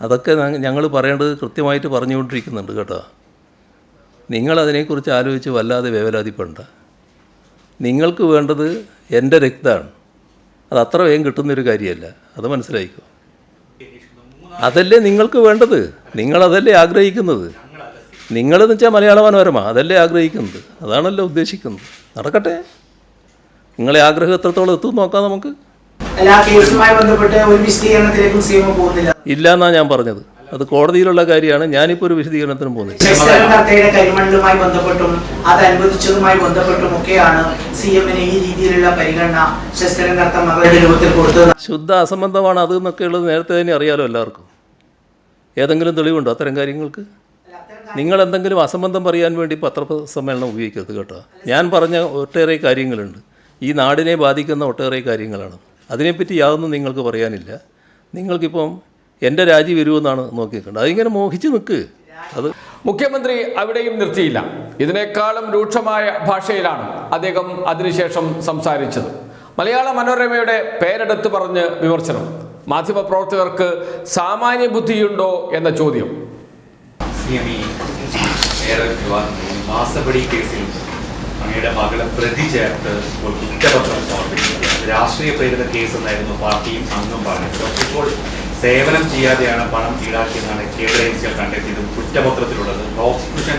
അതൊക്കെ ഞങ്ങൾ പറയേണ്ടത് കൃത്യമായിട്ട് പറഞ്ഞുകൊണ്ടിരിക്കുന്നുണ്ട് കേട്ടോ. നിങ്ങളതിനെക്കുറിച്ച് ആലോചിച്ച് വല്ലാതെ വേവലാതിപ്പെടണ്ട. നിങ്ങൾക്ക് വേണ്ടത് എന്റെ രക്തമാണ്. അത് അത്ര വേഗം കിട്ടുന്നൊരു കാര്യമല്ല. അത് മനസ്സിലായിക്കോ? അതല്ലേ നിങ്ങൾക്ക് വേണ്ടത്. നിങ്ങളതല്ലേ ആഗ്രഹിക്കുന്നത്. നിങ്ങളെന്ന് വെച്ചാൽ മലയാള മനോരമ. അതല്ലേ ആഗ്രഹിക്കുന്നത്. അതാണല്ലോ ഉദ്ദേശിക്കുന്നത്. നടക്കട്ടെ. നിങ്ങളെ ആഗ്രഹം എത്രത്തോളം എത്തും നോക്കാം നമുക്ക്. കേസുമായി ബന്ധപ്പെട്ട് ഒരു വിശദീകരണത്തിലേക്കും സിഎം പോകുന്നില്ല. ഇല്ല എന്നാ ഞാൻ പറഞ്ഞത്. അത് കോടതിയിലുള്ള കാര്യമാണ്. ഞാനിപ്പോൾ ഒരു വിശദീകരണത്തിന് പോകുന്നത് കരിമണലുമായി ബന്ധപ്പെട്ടും അത് അനുവദിച്ചതുമായി ബന്ധപ്പെട്ടും ഒക്കെയാണ് സി എമ്മിന് ഈ രീതിയിലുള്ള പരിഗണന മകളുടെ രൂപത്തിൽ കൊടുത്തത്. ശുദ്ധ അസംബന്ധമാണ് അത് എന്നൊക്കെ ഉള്ളത് നേരത്തെ തന്നെ അറിയാലോ എല്ലാവർക്കും. ഏതെങ്കിലും തെളിവുണ്ടോ അത്തരം കാര്യങ്ങൾക്ക്? നിങ്ങൾ എന്തെങ്കിലും അസംബന്ധം പറയാൻ വേണ്ടി പത്രസമ്മേളനം ഉപയോഗിക്കരുത് കേട്ടോ. ഞാൻ പറഞ്ഞ ഒട്ടേറെ കാര്യങ്ങളുണ്ട്. ഈ നാടിനെ ബാധിക്കുന്ന ഒട്ടേറെ കാര്യങ്ങളാണ്. അതിനെപ്പറ്റി യാതൊന്നും നിങ്ങൾക്ക് പറയാനില്ല. നിങ്ങൾക്കിപ്പം എന്റെ രാജി വരുമെന്നാണ് നോക്കിയിട്ടുണ്ട് അതിങ്ങനെ മോഹിച്ച് നിൽക്ക് അത് മുഖ്യമന്ത്രി അവിടെയും നിർത്തിയില്ല. ഇതിനേക്കാളും രൂക്ഷമായ ഭാഷയിലാണ് അദ്ദേഹം അതിനുശേഷം സംസാരിച്ചത്. മലയാള മനോരമയുടെ പേരെടുത്ത് പറഞ്ഞ് വിമർശനം. മാധ്യമപ്രവർത്തകർക്ക് സാമാന്യ ബുദ്ധിയുണ്ടോ എന്ന ചോദ്യം. കേസിൽ അങ്ങയുടെ മകളെ പ്രതി ചേർത്ത് ഇപ്പോൾ കുറ്റപത്രം സമർപ്പിക്കുന്നത് രാഷ്ട്രീയ പ്രേരിത കേസ് എന്നായിരുന്നു പാർട്ടിയും അംഗം പറഞ്ഞത്. ഇപ്പോൾ സേവനം ചെയ്യാതെയാണ് പണം ഈടാക്കിയെന്നാണ് കേബിൾ ഏജൻസികൾ കണ്ടെത്തിയതും കുറ്റപത്രത്തിലുള്ളത്. പ്രോസിക്യൂഷൻ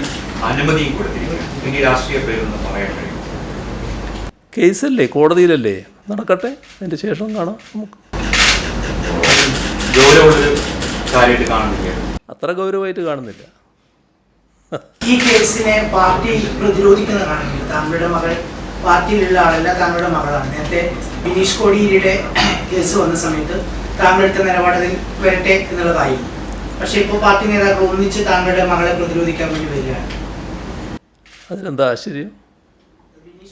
അനുമതിയും കൊടുത്തിരിക്കുന്നത് ഇനി രാഷ്ട്രീയ പ്രേരിതെന്ന് പറയാൻ കഴിയും. കേസല്ലേ? കോടതിയിലല്ലേ? നടക്കട്ടെ. അതിന്റെ ശേഷം കാണാം നമുക്ക്. ഗൗരവമുള്ളൊരു കാര്യമായിട്ട് കാണുന്നില്ല. അത്ര ഗൗരവമായിട്ട് കാണുന്നില്ല. ഈ കേസിനെ പാർട്ടി പ്രതിരോധിക്കുന്നതാണ് താങ്കളുടെ മകൾ പാർട്ടിയിലുള്ള ആളല്ല താങ്കളുടെ മകളാണ്. നേരത്തെ ബിനീഷ് കോടിയേരിയുടെ കേസ് വന്ന സമയത്ത് താങ്കളുടെ നിലപാടിൽ വരട്ടെ എന്നുള്ളതായിരുന്നു പക്ഷെ ഇപ്പോൾ പാർട്ടി നേതാക്കൾ ഒന്നിച്ച് താങ്കളുടെ മകളെ പ്രതിരോധിക്കാൻ വേണ്ടി വരികയാണ്. അതിലെന്താ ആശ്ചര്യം?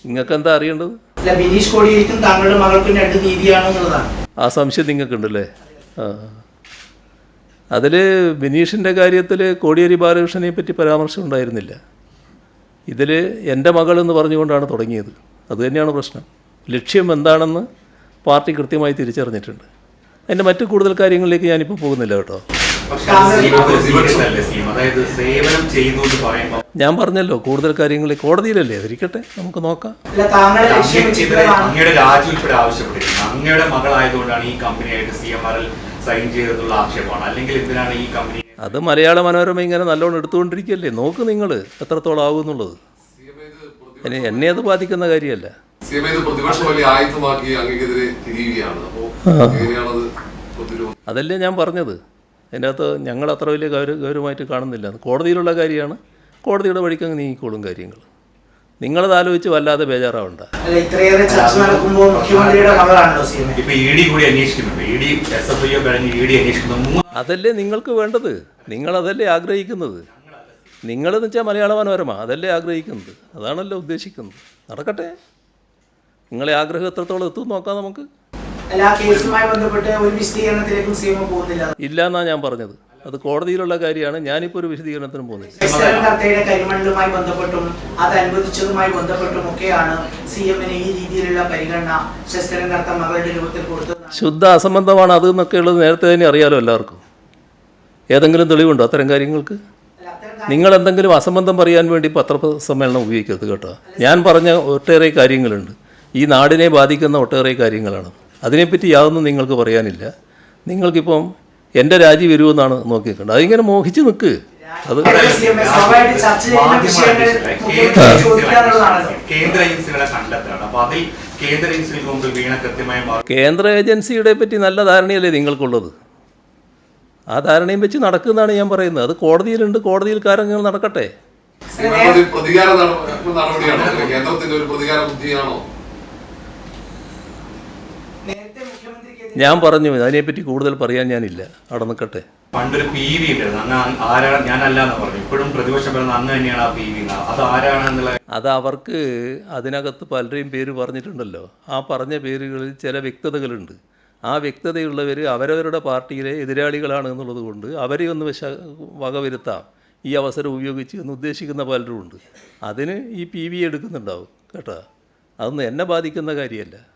നിങ്ങൾക്ക് എന്താ അറിയേണ്ടത്? അല്ല ബിനീഷ് കോടിയേരിക്കും താങ്കളുടെ മകൾക്കും രണ്ട് നീതിയാണോ എന്നുള്ളതാണ് ആ സംശയം നിങ്ങൾക്കുണ്ടല്ലേ? ആ. അതിൽ ബിനീഷിന്റെ കാര്യത്തിൽ കോടിയേരി ബാലകൃഷ്ണനെ പറ്റി പരാമർശം ഉണ്ടായിരുന്നില്ല. ഇതിൽ എന്റെ മകൾ എന്ന് പറഞ്ഞുകൊണ്ടാണ് തുടങ്ങിയത്. അതുതന്നെയാണ് പ്രശ്നം. ലക്ഷ്യം എന്താണെന്ന് പാർട്ടി കൃത്യമായി തിരിച്ചറിഞ്ഞിട്ടുണ്ട്. അതിന്റെ മറ്റു കൂടുതൽ കാര്യങ്ങളിലേക്ക് ഞാനിപ്പോൾ പോകുന്നില്ല കേട്ടോ. ഞാൻ പറഞ്ഞല്ലോ കൂടുതൽ കാര്യങ്ങൾ കോടതിയിലല്ലേ? അതിരിക്കട്ടെ നമുക്ക് നോക്കാം. അങ്ങയുടെ മകളായതുകൊണ്ടാണ് ഈ കമ്പനിയായിട്ട് C M R L sign ചെയ്തെന്നുള്ള ആക്ഷേപമാണ്. അല്ലെങ്കിൽ എന്തിനാണ് ഈ കമ്പനി അത് മലയാള മനോരമ ഇങ്ങനെ നല്ലോണം എടുത്തുകൊണ്ടിരിക്കുകയല്ലേ? നോക്ക് നിങ്ങൾ എത്രത്തോളം ആകുമെന്നുള്ളത് ഇനി എന്നെ അത് ബാധിക്കുന്ന കാര്യമല്ല. അതല്ലേ ഞാൻ പറഞ്ഞത്. അതിന്റെ അകത്ത് ഞങ്ങൾ അത്ര വലിയ ഗൗരവമായിട്ട് കാണുന്നില്ല. കോടതിയിലുള്ള കാര്യമാണ്. കോടതിയുടെ വഴിക്ക് അങ്ങ് നീങ്ങിക്കോളും കാര്യങ്ങൾ. നിങ്ങളത് ആലോചിച്ച് വല്ലാതെ ബേജാറാവണ്ട. ഇത്രയേറെ ചർച്ച നടക്കുമ്പോൾ മുഖ്യമന്ത്രിയുടെ മകളാണല്ലോ അതല്ലേ നിങ്ങൾക്ക് വേണ്ടത്? നിങ്ങളതല്ലേ ആഗ്രഹിക്കുന്നത്? നിങ്ങളെന്ന് വെച്ചാൽ മലയാള മനോരമ. അതല്ലേ ആഗ്രഹിക്കുന്നത്? അതാണല്ലോ ഉദ്ദേശിക്കുന്നത്. നടക്കട്ടെ. നിങ്ങളെ ആഗ്രഹം എത്രത്തോളം എത്തും നോക്കാം നമുക്ക്. ഇല്ല എന്നാ ഞാൻ പറഞ്ഞത്. അത് കോടതിയിലുള്ള കാര്യമാണ്. ഞാനിപ്പോൾ ഒരു വിശദീകരണത്തിനും പോകുന്നത് കരിമണലുമായി ബന്ധപ്പെട്ടും അത് അനുവദിച്ചതുമായി ബന്ധപ്പെട്ടും ഒക്കെയാണ് സി എമ്മിന് ഈ രീതിയിലുള്ള പരിഗണന ശശിധരൻ കർത്ത മകളുടെ രൂപത്തിൽ കൊടുത്തത്. ശുദ്ധ അസംബന്ധമാണ് അത് എന്നൊക്കെ ഉള്ളത് നേരത്തെ തന്നെ അറിയാലോ എല്ലാവർക്കും? ഏതെങ്കിലും തെളിവുണ്ടോ അത്തരം കാര്യങ്ങൾക്ക്? നിങ്ങൾ എന്തെങ്കിലും അസംബന്ധം പറയാൻ വേണ്ടി പത്രസമ്മേളനം ഉപയോഗിക്കരുത് കേട്ടോ. ഞാൻ പറഞ്ഞ ഒട്ടേറെ കാര്യങ്ങളുണ്ട്. ഈ നാടിനെ ബാധിക്കുന്ന ഒട്ടേറെ കാര്യങ്ങളാണ്. അതിനെപ്പറ്റി യാതൊന്നും നിങ്ങൾക്ക് പറയാനില്ല. നിങ്ങൾക്കിപ്പം എന്റെ രാജി വരുമെന്നാണ് നോക്കിയിട്ടുണ്ട് അതിങ്ങനെ മോഹിച്ച് നിൽക്ക് അത് കേന്ദ്ര ഏജൻസിയുടെ പറ്റി നല്ല ധാരണയല്ലേ നിങ്ങൾക്കുള്ളത്? ആ ധാരണയും വെച്ച് നടക്കുന്നതാണ് ഞാൻ പറയുന്നത്. അത് കോടതിയിലുണ്ട് കോടതിയിൽ കാര്യങ്ങൾ നടക്കട്ടെ പ്രതികാര നടപടിയാണോ? കേന്ദ്രത്തിന്റെ ഒരു പ്രതികാര ബുദ്ധിയാണോ നേരത്തെ മുഖ്യമന്ത്രിക്ക് ഞാൻ പറഞ്ഞു അതിനെപ്പറ്റി കൂടുതൽ പറയാൻ ഞാനില്ല. അവിടെ നിൽക്കട്ടെ പണ്ടൊരു പി വി ഉണ്ടായിരുന്നു. പറഞ്ഞു ഇപ്പോഴും പ്രതിപക്ഷം പറയുന്നത് അന്ന് തന്നെയാണ് ആ പി വി അത് അത് അവർക്ക് അതിനകത്ത് പലരെയും പേര് പറഞ്ഞിട്ടുണ്ടല്ലോ. ആ പറഞ്ഞ പേരുകളിൽ ചില വ്യക്തതകളുണ്ട്. ആ വ്യക്തതയുള്ളവർ അവരവരുടെ പാർട്ടിയിലെ എതിരാളികളാണ് എന്നുള്ളത് കൊണ്ട് അവരെ ഒന്ന് വിശ വകവരുത്താം. ഈ അവസരം ഉപയോഗിച്ച് എന്ന് ഉദ്ദേശിക്കുന്ന പലരും ഉണ്ട്. അതിന് ഈ പി വി എടുക്കുന്നുണ്ടാവും കേട്ടോ. അതൊന്നും എന്നെ ബാധിക്കുന്ന കാര്യമല്ല.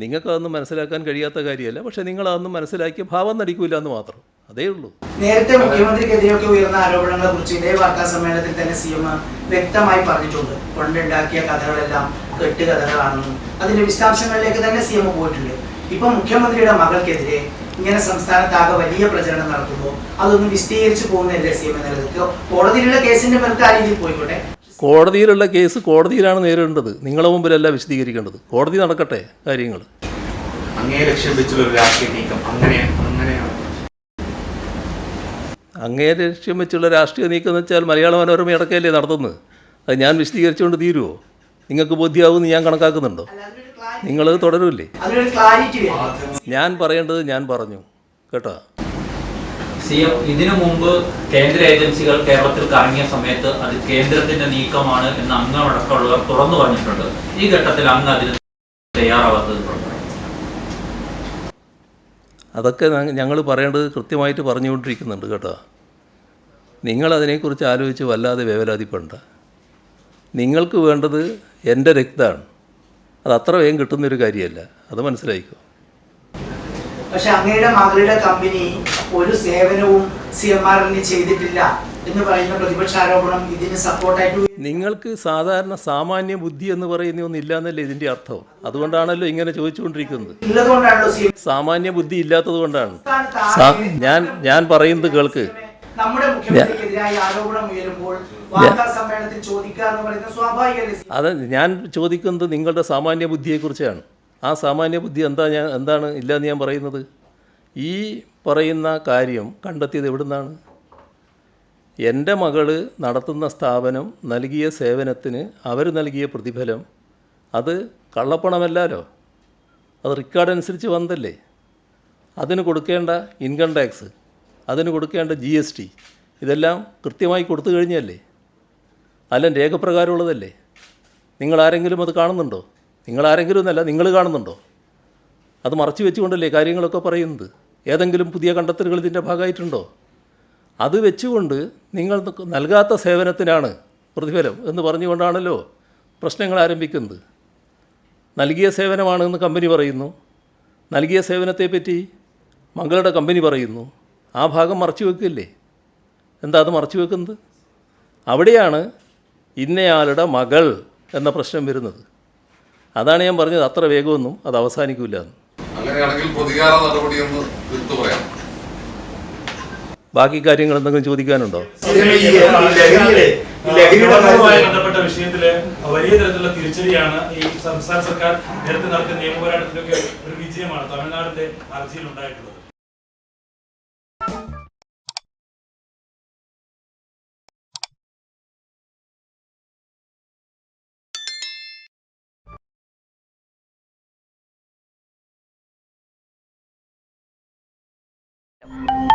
നിങ്ങൾക്കതൊന്നും മനസ്സിലാക്കാൻ കഴിയാത്ത കാര്യമല്ല പക്ഷേ നിങ്ങളതൊന്നും മനസ്സിലാക്കിയ ഭാവം നടിക്കൂല എന്ന് മാത്രം. അതേ ഉള്ളൂ. നേരത്തെ മുഖ്യമന്ത്രിക്കെതിരെയൊക്കെ ഉയർന്ന ആരോപണങ്ങളെ കുറിച്ച് ഇതേ വാർത്താ സമ്മേളനത്തിൽ തന്നെ സി എം വ്യക്തമായി പറഞ്ഞിട്ടുണ്ട്. കൊണ്ടുണ്ടാക്കിയ കഥകളെല്ലാം കെട്ടുകഥകളാണെന്നും. അതിന്റെ വിശദാംശങ്ങളിലേക്ക് തന്നെ സി എം പോയിട്ടുണ്ട്. ഇപ്പൊ മുഖ്യമന്ത്രിയുടെ മകൾക്കെതിരെ ഇങ്ങനെ സംസ്ഥാനത്താകെ വലിയ പ്രചരണം നടത്തുമ്പോൾ അതൊന്നും വിശദീകരിച്ചു പോകുന്നില്ലേ സി എം എന്നുള്ളത് കോടതിയിലുള്ള കേസിന്റെ മേൽക്ക് ആ രീതിയിൽ പോയിക്കോട്ടെ. കോടതിയിലുള്ള കേസ് കോടതിയിലാണ് നേരിടേണ്ടത്. നിങ്ങളുടെ മുമ്പിലല്ല വിശദീകരിക്കേണ്ടത്. കോടതി നടക്കട്ടെ കാര്യങ്ങൾ അങ്ങേ ലക്ഷ്യം വെച്ചുള്ള രാഷ്ട്രീയ നീക്കം. എന്ന് വെച്ചാൽ മലയാള മനോരമ ഇടക്കല്ലേ നടത്തുന്നത്? അത് ഞാൻ വിശദീകരിച്ചുകൊണ്ട് തീരുമോ നിങ്ങൾക്ക് ബോധ്യമാവുമെന്ന് ഞാൻ കണക്കാക്കുന്നുണ്ടോ? നിങ്ങളത് തുടരൂല്ലേ? ഞാൻ പറയേണ്ടത് ഞാൻ പറഞ്ഞു. കേട്ടോ? സി എം ഇതിനു മുമ്പ് കേന്ദ്ര ഏജൻസികൾ കേരളത്തിൽ കറങ്ങിയ സമയത്ത് അത് കേന്ദ്രത്തിന്റെ നീക്കമാണ് എന്ന് അംഗമടക്കമുള്ളവർ തുറന്നു പറഞ്ഞിട്ടുണ്ട്. ഈ ഘട്ടത്തിൽ അങ്ങ് അതിന് തയ്യാറാവാത്തത് അതൊക്കെ ഞങ്ങൾ പറയേണ്ടത് കൃത്യമായിട്ട് പറഞ്ഞുകൊണ്ടിരിക്കുന്നുണ്ട് കേട്ടോ. നിങ്ങൾ അതിനെക്കുറിച്ച് ആലോചിച്ച് വല്ലാതെ വേവലാതിപ്പെടണ്ട. നിങ്ങൾക്ക് വേണ്ടത് എന്റെ രക്തമാണ്. അത് അത്ര വേഗം കിട്ടുന്നൊരു കാര്യമല്ല. അത് മനസ്സിലായിക്കോ? പക്ഷെ അങ്ങയുടെ മകളുടെ കമ്പനി ഒരു സേവനവും സി എം ആറിന് ചെയ്തിട്ടില്ല എന്ന് പറയുന്ന പ്രതിപക്ഷ ആരോപണം ഇതിന് സപ്പോർട്ടായിട്ട് നിങ്ങൾക്ക് സാധാരണ സാമാന്യ ബുദ്ധി എന്ന് പറയുന്ന ഒന്നില്ല എന്നല്ലേ ഇതിന്റെ അർത്ഥം? അതുകൊണ്ടാണല്ലോ ഇങ്ങനെ ചോദിച്ചുകൊണ്ടിരിക്കുന്നത്. സാമാന്യ ബുദ്ധി ഇല്ലാത്തത് കൊണ്ടാണ്. ഞാൻ ഞാൻ പറയുന്നത് കേൾക്ക്? അത് ഞാൻ ചോദിക്കുന്നത് നിങ്ങളുടെ സാമാന്യ ബുദ്ധിയെക്കുറിച്ചാണ്. ആ സാമാന്യ ബുദ്ധി എന്താ ഞാൻ എന്താണ് ഇല്ലാന്ന് ഞാൻ പറയുന്നത്? ഈ പറയുന്ന കാര്യം കണ്ടെത്തിയത് എവിടുന്നാണ്? എന്റെ മകൾ നടത്തുന്ന സ്ഥാപനം നൽകിയ സേവനത്തിന് അവർ നൽകിയ പ്രതിഫലം അത് കള്ളപ്പണമല്ലല്ലോ അത് റെക്കോർഡ് അനുസരിച്ച് വന്നതല്ലേ? അതിന് കൊടുക്കേണ്ട ഇൻകം ടാക്സ് അതിന് കൊടുക്കേണ്ട ജി എസ് ടി ഇതെല്ലാം കൃത്യമായി കൊടുത്തു കഴിഞ്ഞല്ലേ അല്ല രേഖപ്രകാരമുള്ളതല്ലേ? നിങ്ങൾ ആരെങ്കിലും അത് കാണുന്നുണ്ടോ? നിങ്ങൾ ആരെങ്കിലും എന്നല്ല നിങ്ങൾ കാണുന്നുണ്ടോ? അത് മറച്ചു വെച്ചുകൊണ്ടല്ലേ കാര്യങ്ങളൊക്കെ പറയുന്നത്? ഏതെങ്കിലും പുതിയ കണ്ടെത്തലുകൾ ഇതിന്റെ ഭാഗമായിട്ടുണ്ടോ? അത് വെച്ചുകൊണ്ട് നിങ്ങൾ നൽകാത്ത സേവനത്തിനാണ് പ്രതിഫലം എന്ന് പറഞ്ഞുകൊണ്ടാണല്ലോ പ്രശ്നങ്ങൾ ആരംഭിക്കുന്നത്. നൽകിയ സേവനമാണെന്ന് കമ്പനി പറയുന്നു. നൽകിയ സേവനത്തെപ്പറ്റി മകളുടെ കമ്പനി പറയുന്നു. ആ ഭാഗം മറച്ചു വെക്കില്ലേ? എന്താ അത് മറച്ചു വെക്കുന്നത്? അവിടെയാണ് ഇന്നയാളുടെ മകൾ എന്ന പ്രശ്നം വരുന്നത്. അതാണ് ഞാൻ പറഞ്ഞത്. അത്ര വേഗമൊന്നും അത് അവസാനിക്കില്ല എന്ന്. അങ്ങനെയാണെങ്കിൽ പ്രതികാര നടപടിയെന്ന് എടുത്തു പറയാം. ബാക്കി കാര്യങ്ങൾ എന്തെങ്കിലും ചോദിക്കാനുണ്ടോ? ബന്ധപ്പെട്ട വിഷയത്തിൽ വലിയ തരത്തിലുള്ള തിരിച്ചടിയാണ് ഈ സംസ്ഥാന സർക്കാർ നേരത്തെ നടത്തിയ നിയമപോരാട്ടത്തിലൊക്കെ ഒരു വിജയമാണ് തമിഴ്നാടിന്റെ ഹർജിയിൽ ഉണ്ടായിട്ടുള്ളത് Yep.